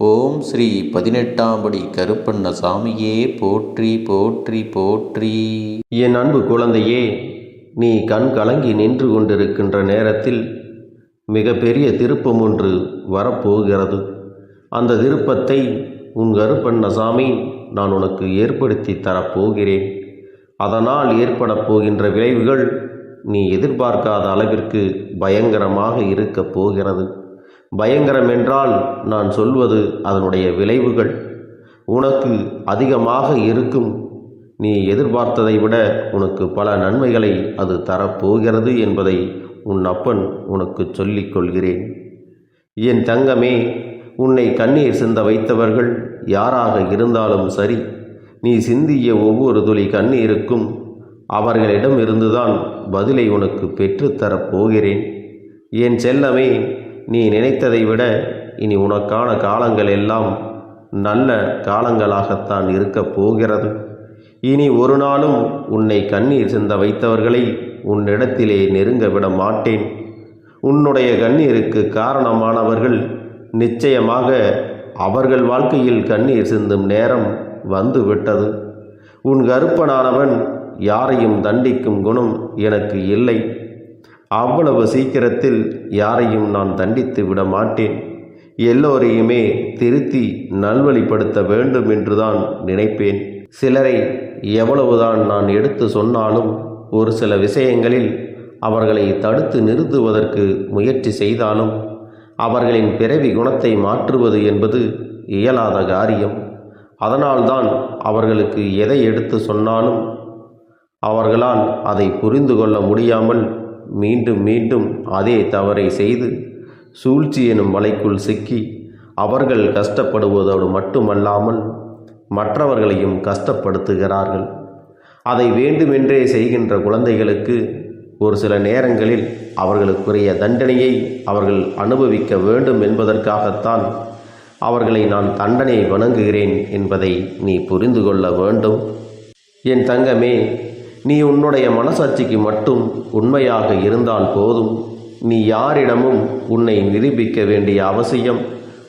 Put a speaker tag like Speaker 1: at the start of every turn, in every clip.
Speaker 1: ஓம் ஸ்ரீ பதினெட்டாம் படி கருப்பண்ண சாமியே போற்றி போற்றி போற்றி.
Speaker 2: என் அன்பு குழந்தையே நீ கண் கலங்கி நின்று கொண்டிருக்கின்ற நேரத்தில் மிகப்பெரிய திருப்பம் ஒன்று வரப்போகிறது. அந்த திருப்பத்தை உன் கருப்பண்ண சாமி நான் உனக்கு ஏற்படுத்தி தரப்போகிறேன். அதனால் ஏற்படப் போகின்ற விளைவுகள் நீ எதிர்பார்க்காத அளவிற்கு பயங்கரமாக இருக்கப் போகிறது. பயங்கரம் என்றால் நான் சொல்வது அதனுடைய விளைவுகள். உனக்கு அதிகமாக இருக்கும். நீ எதிர்பார்த்ததை விட உனக்கு பல நன்மைகளை அது தரப்போகிறது என்பதை உன் அப்பன் உனக்கு சொல்லிக் கொள்கிறேன். என் தங்கமே உன்னை கண்ணீர் சிந்த வைத்தவர்கள் யாராக இருந்தாலும் சரி நீ சிந்திய ஒவ்வொரு துளி கண்ணீருக்கும் அவர்களிடம் இருந்துதான் பதிலை உனக்கு பெற்றுத்தரப் போகிறேன் என் செல்லமே நீ நினைத்ததை விட இனி உனக்கான காலங்கள் எல்லாம் நல்ல காலங்களாகத்தான் இருக்கப் போகிறது. இனி ஒரு நாளும் உன்னை கண்ணீர் சிந்த வைத்தவர்களை உன்னிடத்திலே நெருங்க விட மாட்டேன். உன்னுடைய கண்ணீருக்கு காரணமானவர்கள் நிச்சயமாக அவர்கள் வாழ்க்கையில் கண்ணீர் சிந்தும் நேரம் வந்து விட்டது உன் கருப்பனானவன் யாரையும் தண்டிக்கும் குணம் எனக்கு இல்லை. அவ்வளவு சீக்கிரத்தில் யாரையும் நான் தண்டித்து விட மாட்டேன் எல்லோரையுமே திருத்தி நல்வழிப்படுத்த வேண்டும் என்றுதான் நினைப்பேன். சிலரை எவ்வளவுதான் நான் எடுத்து சொன்னாலும் ஒரு சில விஷயங்களில் அவர்களை தடுத்து நிறுத்துவதற்கு முயற்சி செய்தாலும் அவர்களின் பிறவி குணத்தை மாற்றுவது என்பது இயலாத காரியம். அதனால்தான் அவர்களுக்கு எதை எடுத்து சொன்னாலும் அவர்களால் அதை புரிந்து கொள்ள முடியாமல் மீண்டும் மீண்டும் அதே தவறை செய்து சூழ்ச்சி எனும் வலைக்குள் சிக்கி அவர்கள் கஷ்டப்படுவதோடு மட்டுமல்லாமல் மற்றவர்களையும் கஷ்டப்படுத்துகிறார்கள். அதை வேண்டுமென்றே செய்கின்ற குழந்தைகளுக்கு ஒரு சில நேரங்களில் அவர்களுக்குரிய தண்டனையை அவர்கள் அனுபவிக்க வேண்டும் என்பதற்காகத்தான் அவர்களை நான் தண்டனை வணங்குகிறேன் என்பதை நீ புரிந்து கொள்ள வேண்டும். என் தங்கமே நீ உன்னுடைய மனசாட்சிக்கு மட்டும் உண்மையாக இருந்தால் போதும். நீ யாரிடமும் உன்னை நிரூபிக்க வேண்டிய அவசியம்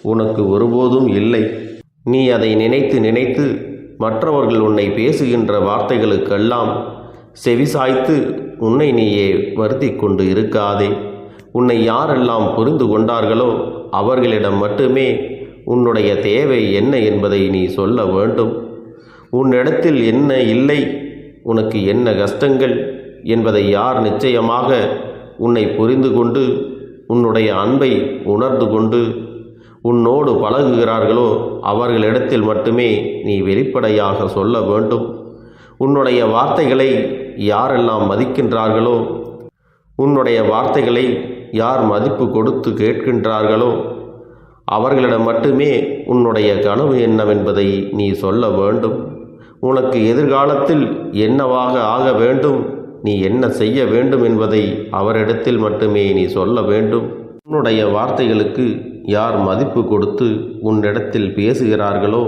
Speaker 2: உனக்கு ஒருபோதும் இல்லை. நீ அதை நினைத்து நினைத்து மற்றவர்கள் உன்னை பேசுகின்ற வார்த்தைகளுக்கெல்லாம் செவிசாய்த்து உன்னை நீயே வருத்தி கொண்டு இருக்காதே. உன்னை யாரெல்லாம் புரிந்து கொண்டார்களோ அவர்களிடம் மட்டுமே உன்னுடைய தேவை என்ன என்பதை நீ சொல்ல வேண்டும். உன்னிடத்தில் என்ன இல்லை உனக்கு என்ன கஷ்டங்கள் என்பதை யார் நிச்சயமாக உன்னை புரிந்து கொண்டு உன்னுடைய அன்பை உணர்ந்து கொண்டு உன்னோடு பழகுகிறார்களோ அவர்களிடத்தில் மட்டுமே நீ வெளிப்படையாக சொல்ல வேண்டும். உன்னுடைய வார்த்தைகளை யாரெல்லாம் மதிக்கின்றார்களோ உன்னுடைய வார்த்தைகளை யார் மதிப்பு கொடுத்து கேட்கின்றார்களோ அவர்களிடம் மட்டுமே உன்னுடைய கனவு என்னவென்பதை நீ சொல்ல வேண்டும். உனக்கு எதிர்காலத்தில் என்னவாக ஆக வேண்டும்? நீ என்ன செய்ய வேண்டும் என்பதை அவரிடத்தில் மட்டுமே நீ சொல்ல வேண்டும். உன்னுடைய வார்த்தைகளுக்கு யார் மதிப்பு கொடுத்து உன்னிடத்தில் பேசுகிறார்களோ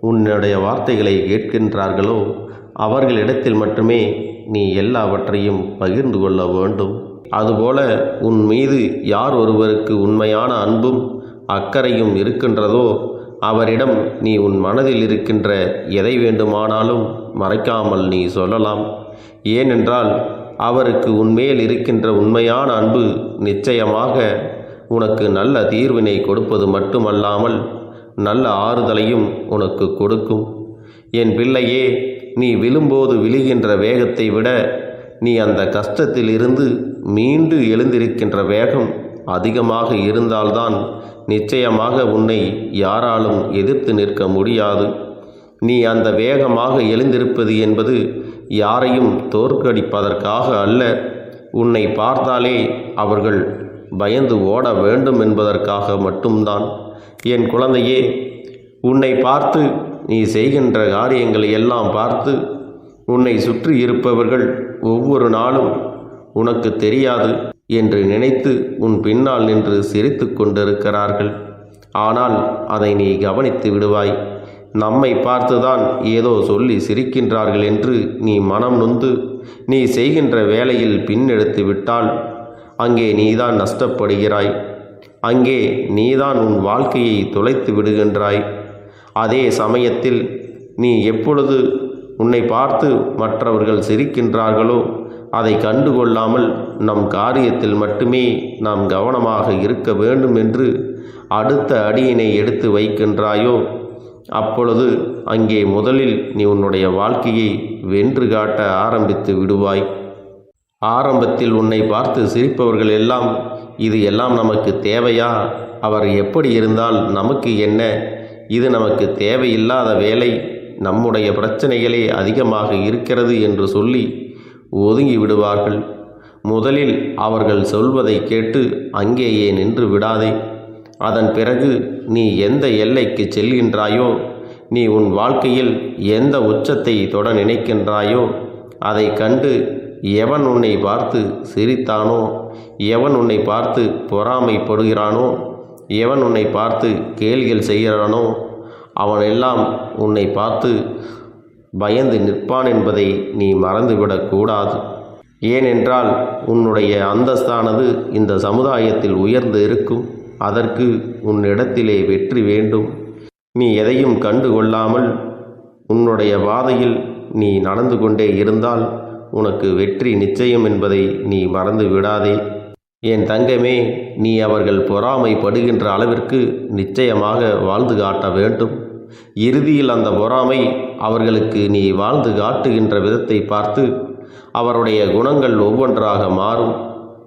Speaker 2: உன்னுடைய வார்த்தைகளை கேட்கின்றார்களோ அவர்களிடத்தில் மட்டுமே நீ எல்லாவற்றையும் பகிர்ந்து கொள்ள வேண்டும். அதுபோல உன் மீது யார் ஒருவருக்கு உண்மையான அன்பும் அக்கறையும் இருக்கின்றதோ அவரிடம் நீ உன் மனதில் இருக்கின்ற எதை வேண்டுமானாலும் மறைக்காமல் நீ சொல்லலாம். ஏனென்றால் அவருக்கு உன்மேல் இருக்கின்ற உண்மையான அன்பு நிச்சயமாக உனக்கு நல்ல தீர்வினை கொடுப்பது மட்டுமல்லாமல் நல்ல ஆறுதலையும் உனக்கு கொடுக்கும். என் பிள்ளையே நீ விழும்போது விழுகின்ற வேகத்தை விட நீ அந்த கஷ்டத்தில் இருந்து மீண்டு எழுந்திருக்கின்ற வேகம் அதிகமாக இருந்தால்தான் நிச்சயமாக உன்னை யாராலும் எதிர்த்து நிற்க முடியாது. நீ அந்த வேகமாக எழுந்திருப்பது என்பது யாரையும் தோற்கடிப்பதற்காக அல்ல. உன்னை பார்த்தாலே அவர்கள் பயந்து ஓட வேண்டும் என்பதற்காக மட்டும்தான். என் குழந்தையே உன்னை பார்த்து நீ செய்கின்ற காரியங்களை எல்லாம் பார்த்து உன்னை சுற்றி இருப்பவர்கள் ஒவ்வொரு நாளும் உனக்கு தெரியாது. என்று நினைத்து உன் பின்னால் நின்று சிரித்து கொண்டிருக்கிறார்கள். ஆனால் அதை நீ கவனித்து விடுவாய். நம்மை பார்த்துதான் ஏதோ சொல்லி சிரிக்கின்றார்கள் என்று நீ மனம் நொந்து நீ செய்கின்ற வேலையில் பின்னெடுத்து விட்டால் அங்கே நீதான் நஷ்டப்படுகிறாய். அங்கே நீதான் உன் வாழ்க்கையை தொலைத்து விடுகின்றாய். அதே சமயத்தில் நீ எப்பொழுது உன்னை பார்த்து மற்றவர்கள் சிரிக்கின்றார்களோ அதை கண்டுகொள்ளாமல் நம் காரியத்தில் மட்டுமே நாம் கவனமாக இருக்க வேண்டும் என்று அடுத்த அடியினை எடுத்து வைக்கின்றாயோ? அப்பொழுது அங்கே முதலில் நீ உன்னுடைய வாழ்க்கையை வென்று காட்ட ஆரம்பித்து விடுவாய். ஆரம்பத்தில் உன்னை பார்த்து சிரிப்பவர்கள் எல்லாம் இது எல்லாம் நமக்கு தேவையா? அவர் எப்படி இருந்தால் நமக்கு என்ன? இது நமக்கு தேவையில்லாத வேலை நம்முடைய பிரச்சனைகளே அதிகமாக இருக்கிறது என்று சொல்லி ஒதுங்கி விடுவார்கள். முதலில் அவர்கள் சொல்வதை கேட்டு அங்கேயே நின்று விடாதே. அதன் பிறகு நீ எந்த எல்லைக்கு செல்கின்றாயோ நீ உன் வாழ்க்கையில் எந்த உச்சத்தை தொட நினைக்கின்றாயோ அதை கண்டு எவன் உன்னை பார்த்து சிரித்தானோ எவன் உன்னை பார்த்து பொறாமைப்படுகிறானோ எவன் உன்னை பார்த்து கேள்விகள் செய்கிறானோ அவனெல்லாம் உன்னை பார்த்து பயந்து நிற்பான் என்பதை நீ மறந்துவிடக்கூடாது ஏனென்றால் உன்னுடைய அந்தஸ்தானது இந்த சமுதாயத்தில் உயர்ந்து இருக்கும். அதற்கு உன்னிடத்திலே வெற்றி வேண்டும். நீ எதையும் கண்டு கொள்ளாமல் உன்னுடைய பாதையில் நீ நடந்து கொண்டே இருந்தால் உனக்கு வெற்றி நிச்சயம் என்பதை நீ மறந்து விடாதே. என் தங்கமே நீ அவர்கள் பொறாமைப்படுகின்ற அளவிற்கு நிச்சயமாக வாழ்ந்து காட்ட வேண்டும். இறுதியில் அந்த பொறாமை அவர்களுக்கு நீ வாழ்ந்து காட்டுகின்ற விதத்தை பார்த்து அவருடைய குணங்கள் ஒவ்வொன்றாக மாறும்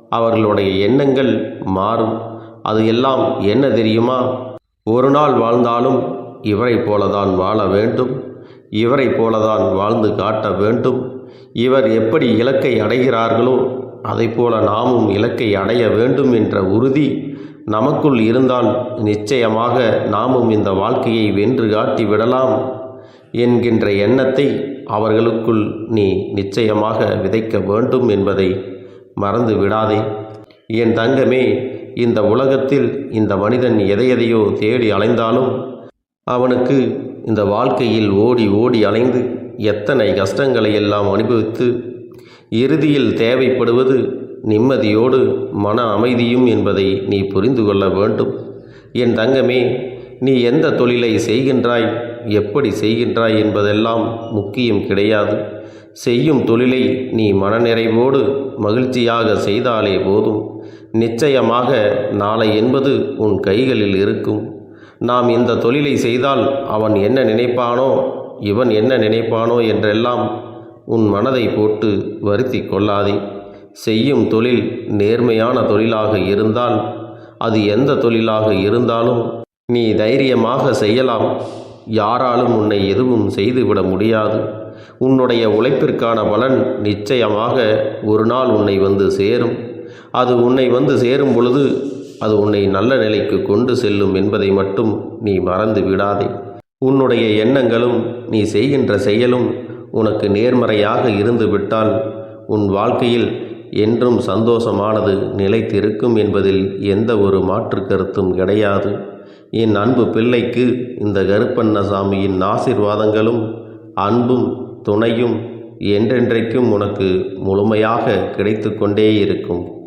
Speaker 2: அவர்களுடைய எண்ணங்கள் மாறும். அது எல்லாம் என்ன தெரியுமா? ஒரு நாள் வாழ்ந்தாலும் இவரைப் போலதான் வாழ வேண்டும் இவரைப் போலதான் வாழ்ந்து காட்ட வேண்டும். இவர் எப்படி இலக்கை அடைகிறார்களோ அதைப்போல நாமும் இலக்கை அடைய வேண்டும் என்ற உறுதி நமக்குள் இருந்தால் நிச்சயமாக நாமும் இந்த வாழ்க்கையை வென்று காட்டி விடலாம் என்கின்ற எண்ணத்தை அவர்களுக்குள் நீ நிச்சயமாக விதைக்க வேண்டும் என்பதை மறந்து விடாதே. என் தங்கமே இந்த உலகத்தில் இந்த மனிதன் எதையதையோ தேடி அலைந்தாலும் அவனுக்கு இந்த வாழ்க்கையில் ஓடி ஓடி அலைந்து எத்தனை கஷ்டங்களை எல்லாம் அனுபவித்து இறுதியில் தேவைப்படுவது நிம்மதியோடு மன அமைதியும் என்பதை நீ புரிந்து கொள்ள வேண்டும். என் தங்கமே நீ எந்த தொழிலை செய்கின்றாய் எப்படி செய்கின்றாய் என்பதெல்லாம் முக்கியம் கிடையாது. செய்யும் தொழிலை நீ மனநிறைவோடு மகிழ்ச்சியாக செய்தாலே போதும். நிச்சயமாக நாளை என்பது உன் கைகளில் இருக்கும். நாம் இந்த தொழிலை செய்தால் அவன் என்ன நினைப்பானோ இவன் என்ன நினைப்பானோ என்றெல்லாம் உன் மனதை போட்டு வருத்தி கொள்ளாதே. செய்யும் தொழில் நேர்மையான தொழிலாக இருந்தால் அது எந்த தொழிலாக இருந்தாலும் நீ தைரியமாக செய்யலாம். யாராலும் உன்னை எதுவும் செய்துவிட முடியாது. உன்னுடைய உழைப்பிற்கான பலன் நிச்சயமாக ஒரு நாள் உன்னை வந்து சேரும். அது உன்னை வந்து சேரும் பொழுது அது உன்னை நல்ல நிலைக்கு கொண்டு செல்லும் என்பதை மட்டும் நீ மறந்து விடாதே. உன்னுடைய எண்ணங்களும் நீ செய்கின்ற செயலும் உனக்கு நேர்மறையாக இருந்து விட்டால் உன் வாழ்க்கையில் என்றும் சந்தோஷமானது நிலைத்திருக்கும் என்பதில் எந்த ஒரு மாற்று கருத்தும் கிடையாது. என் அன்பு பிள்ளைக்கு இந்த கருப்பண்ணசாமியின் ஆசிர்வாதங்களும் அன்பும் துணையும் என்றென்றைக்கும் உனக்கு முழுமையாக கிடைத்து கொண்டே இருக்கும்.